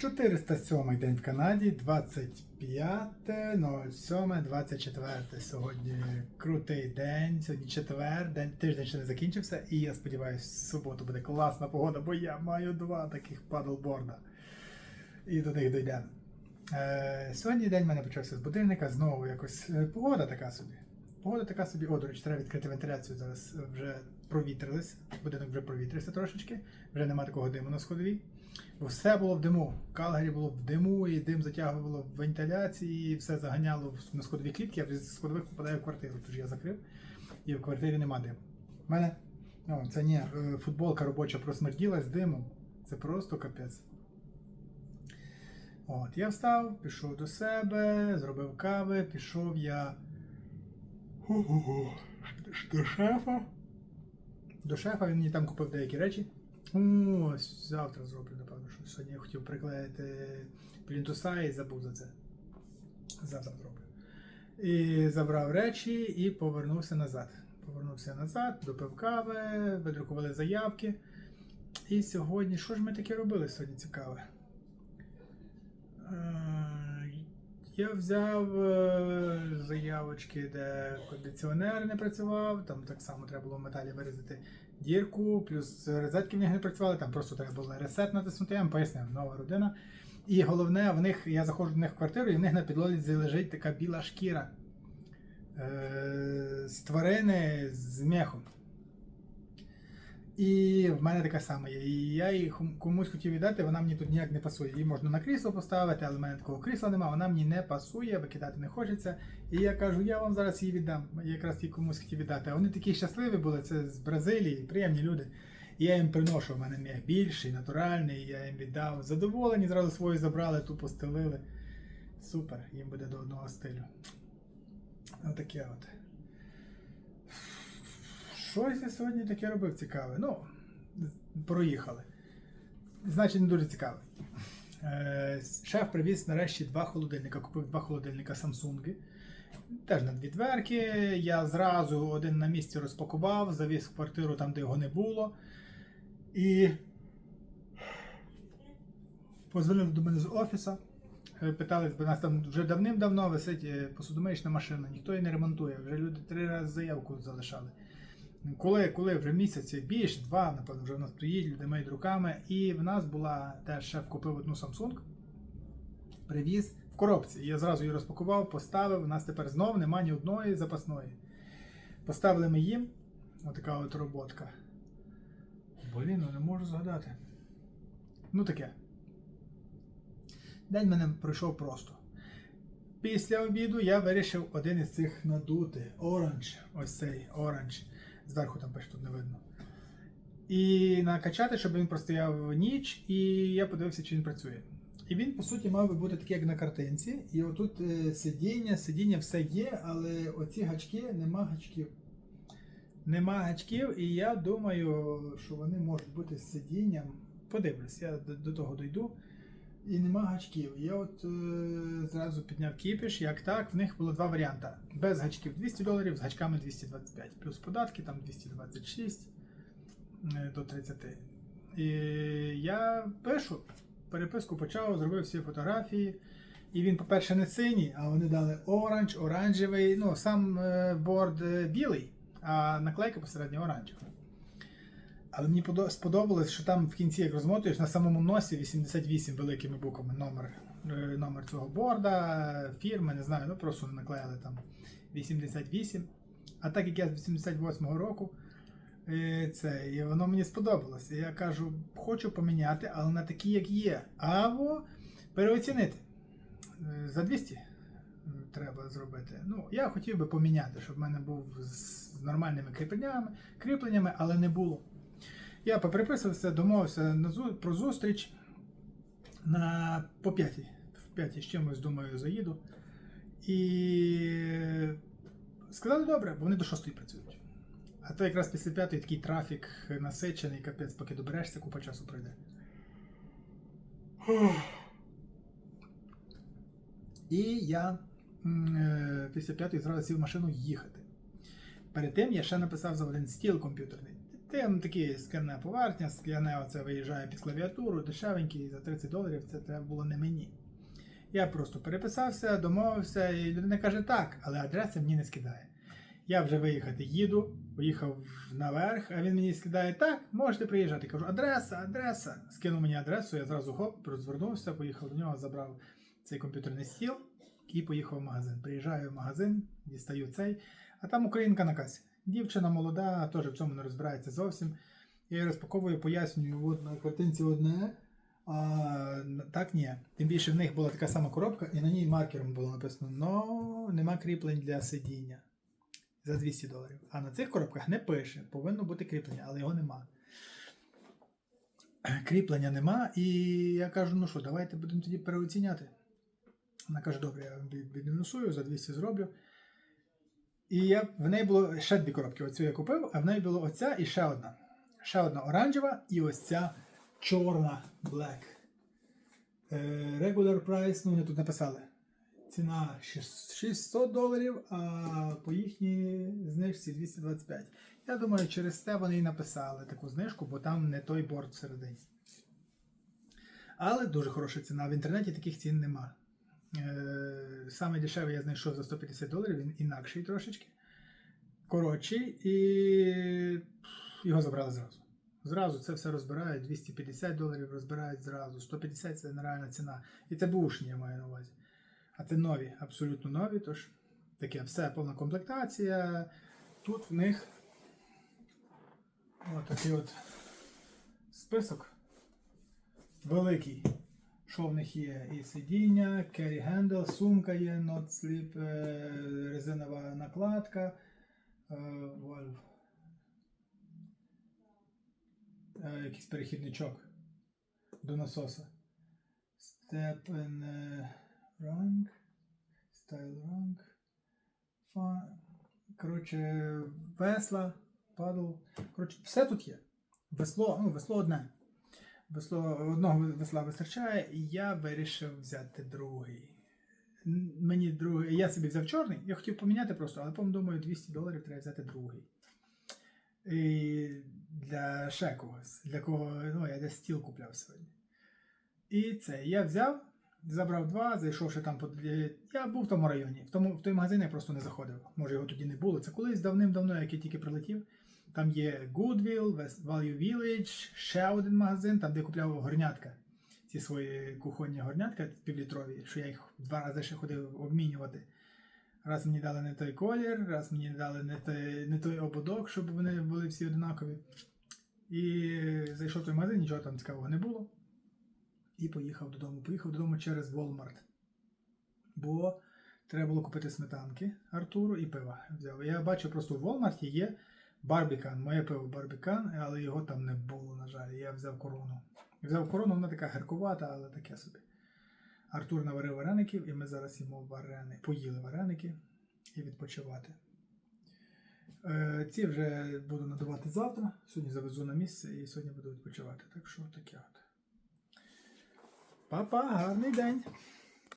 407 день в Канаді, 25.07.24. Сьогодні крутий день, сьогодні четвер, день, тиждень ще не закінчився, і я сподіваюся, в суботу буде класна погода, бо я маю два таких падлборда. І до них дійдемо. Е, сьогодні день в мене почався з будильника, знову якось е, погода така собі. Погода така собі, о, до речі, треба відкрити вентиляцію. Зараз вже провітрились. Будинок вже провітрився трошечки, вже нема такого диму на сходовій. Бо все було в диму. Калгарі було в диму, і дим затягувало в вентиляції, і все заганяло на сходові клітки, а з сходових попадає в квартиру. Тож я закрив, і в квартирі нема диму. У мене ну, це ні, е, футболка робоча просмерділа з димом. Це просто капець. От, я встав, пішов до себе, зробив кави, пішов я. До шефа. До шефа він мені там купив деякі речі. Ось, завтра зроблю, напевно, що сьогодні я хотів приклеїти плінтуса і забув за це. Завтра зроблю. І забрав речі і повернувся назад. Повернувся назад, допив кави, видрукували заявки. І сьогодні, що ж ми таке робили сьогодні цікаве? Е, Я взяв е, заявочки, де кондиціонер не працював, там так само треба було в металі вирізати дірку, плюс розетки в них не працювали, там просто треба було ресет натиснути, я вам пояснив, нова родина. І головне, в них, я заходжу до них в квартиру, і в них на підлозі лежить така біла шкіра е, з тварини з мехом. І в мене така сама є. І я її комусь хотів віддати, вона мені тут ніяк не пасує. Її можна на крісло поставити, але в мене такого крісла немає, вона мені не пасує, викидати не хочеться. І я кажу, я вам зараз її віддам. Я якраз її комусь хотів віддати. Вони такі щасливі були, це з Бразилії, приємні люди. І я їм приношу, в мене м'яг більший, натуральний, я їм віддав. Задоволені, зразу свою забрали, ту постелили. Супер, їм буде до одного стилю. Отаке от. Щось я сьогодні таке робив цікаве. Ну, проїхали. Значить, не дуже цікаве. Е, шеф привіз нарешті два холодильника. Купив два холодильника Samsung. Теж на дві дверки. Я зразу один на місці розпакував, завіз в квартиру там, де його не було. І позвонили до мене з офісу. Е, Питали, бо нас там вже давним-давно висить е, машина, ніхто її не ремонтує. Вже люди три рази заявку залишали. Коли, коли вже місяці більше, два, напевно, вже в нас стоїть, люди мають руками. І в нас була теж шеф купив одну Samsung, привіз в коробці. Я зразу її розпакував, поставив. У нас тепер знов немає ні одної запасної. Поставили ми їм. Отака от роботка. Блін, ну не можу згадати. Ну таке. День мене пройшов просто. Після обіду я вирішив один із цих надути. Оранж. Ось цей оранж. Зверху там пише тут не видно. І накачати, щоб він простояв ніч, і я подивився, чи він працює. І він, по суті, мав би бути такий, як на картинці. І отут е, сидіння, сидіння все є, але оці гачки нема гачків. Нема гачків, і я думаю, що вони можуть бути з сидінням. Подивлюсь, я до того дойду. І нема гачків. Я от е, зразу підняв кіпіш, як так, в них було два варіанти. Без гачків 200 доларів, з гачками 225. Плюс податки там 226 е, до 30. І я пишу, переписку почав, зробив всі фотографії. І він, по-перше, не синій, а вони дали оранж, оранжевий. Ну, сам е, борд е, білий, а наклейка посередньо оранжева. Але мені сподобалось, що там в кінці, як розмотуєш, на самому носі 88 великими буквами номер, е, номер цього борда, фірми, не знаю, ну просто наклеїли там 88. А так як я з 88-го року, е, це, і воно мені сподобалось. Я кажу, хочу поміняти, але на такі, як є. Або переоцінити. Е, За 200 е, треба зробити. Ну, я хотів би поміняти, щоб в мене був з нормальними кріпленнями, кріпленнями, але не було. Я поприписувався, домовився про зустріч на по п'ятій. В п'ятій з чимось, думаю, заїду. І сказали добре, бо вони до шостої працюють. А то якраз після п'ятої такий трафік насичений, капець, поки доберешся, купа часу пройде. І я е, після п'ятої зразу сів в машину їхати. Перед тим я ще написав за один стіл комп'ютерний. Тим такі скляна поверхня, скляне оце виїжджає під клавіатуру, дешевенький, за 30 доларів це треба було не мені. Я просто переписався, домовився, і людина каже так, але адреса мені не скидає. Я вже виїхати їду, поїхав наверх, а він мені скидає так, можете приїжджати. Кажу, адреса, адреса. Скинув мені адресу, я зразу хоп, розвернувся, поїхав до нього, забрав цей комп'ютерний стіл і поїхав в магазин. Приїжджаю в магазин, дістаю цей, а там українка на касі. Дівчина молода, теж в цьому не розбирається зовсім. Я їй розпаковую, пояснюю, от на картинці одне, а так ні. Тим більше в них була така сама коробка, і на ній маркером було написано: но нема кріплень для сидіння за 200 доларів. А на цих коробках не пише, повинно бути кріплення, але його нема. Кріплення нема, і я кажу, ну що, давайте будемо тоді переоціняти. Вона каже, добре, я від- відмінусую, за 200 зроблю. І я, в неї було ще дві коробки. Оцю я купив, а в неї було оця і ще одна. Ще одна оранжева і ось ця чорна black. Е, Regular price, ну вони тут написали. Ціна 600 доларів, а по їхній знижці 225. Я думаю, через це вони і написали таку знижку, бо там не той борт всередині. Але дуже хороша ціна. В інтернеті таких цін нема. Е, Саме дешевий я знайшов за 150 доларів, він інакший трошечки. Коротший, і його забрали зразу. Зразу це все розбирають, 250 доларів розбирають зразу, 150 це нереальна ціна. І це бушні, я маю на увазі. А це нові, абсолютно нові, тож таке все повна комплектація. Тут в них от такий от список великий. Що в них є? І сидіння, carry handle, сумка є, slip, е, резинова накладка, е. Е, якийсь перехідничок до насоса. Step and rank. Style rank. Коротше, весла, падл. Коротше, все тут є. Весло, ну, весло одне. Одного весла вистачає, і я вирішив взяти другий. Мені другий. Я собі взяв чорний, я хотів поміняти просто, але потім думаю, 200 доларів треба взяти другий. І для ще когось, для кого ну, я десь стіл купляв сьогодні. І це я взяв, забрав два, зайшовши там по. Я був в тому районі. В, тому, в той магазин я просто не заходив. Може його тоді не було. Це колись давним-давно, як я тільки прилетів. Там є Goodwill, Value Village, ще один магазин, там де купляв горнятка. Ці свої кухонні горнятка півлітрові, що я їх два рази ще ходив обмінювати. Раз мені дали не той колір, раз мені дали не той, не той ободок, щоб вони були всі однакові. І зайшов в той магазин, нічого там цікавого не було. І поїхав додому. Поїхав додому через Walmart. Бо треба було купити сметанки Артуру і пива. Я бачу, просто в Walmart є Барбікан, моє пиво Барбікан, але його там не було, на жаль. Я взяв корону. Взяв корону, вона така гіркувата, але таке собі. Артур наварив вареників, і ми зараз їмо варени. Поїли вареники і відпочивати. Е, ці вже буду надавати завтра. Сьогодні завезу на місце і сьогодні буду відпочивати. Так що таке от. Папа, гарний день!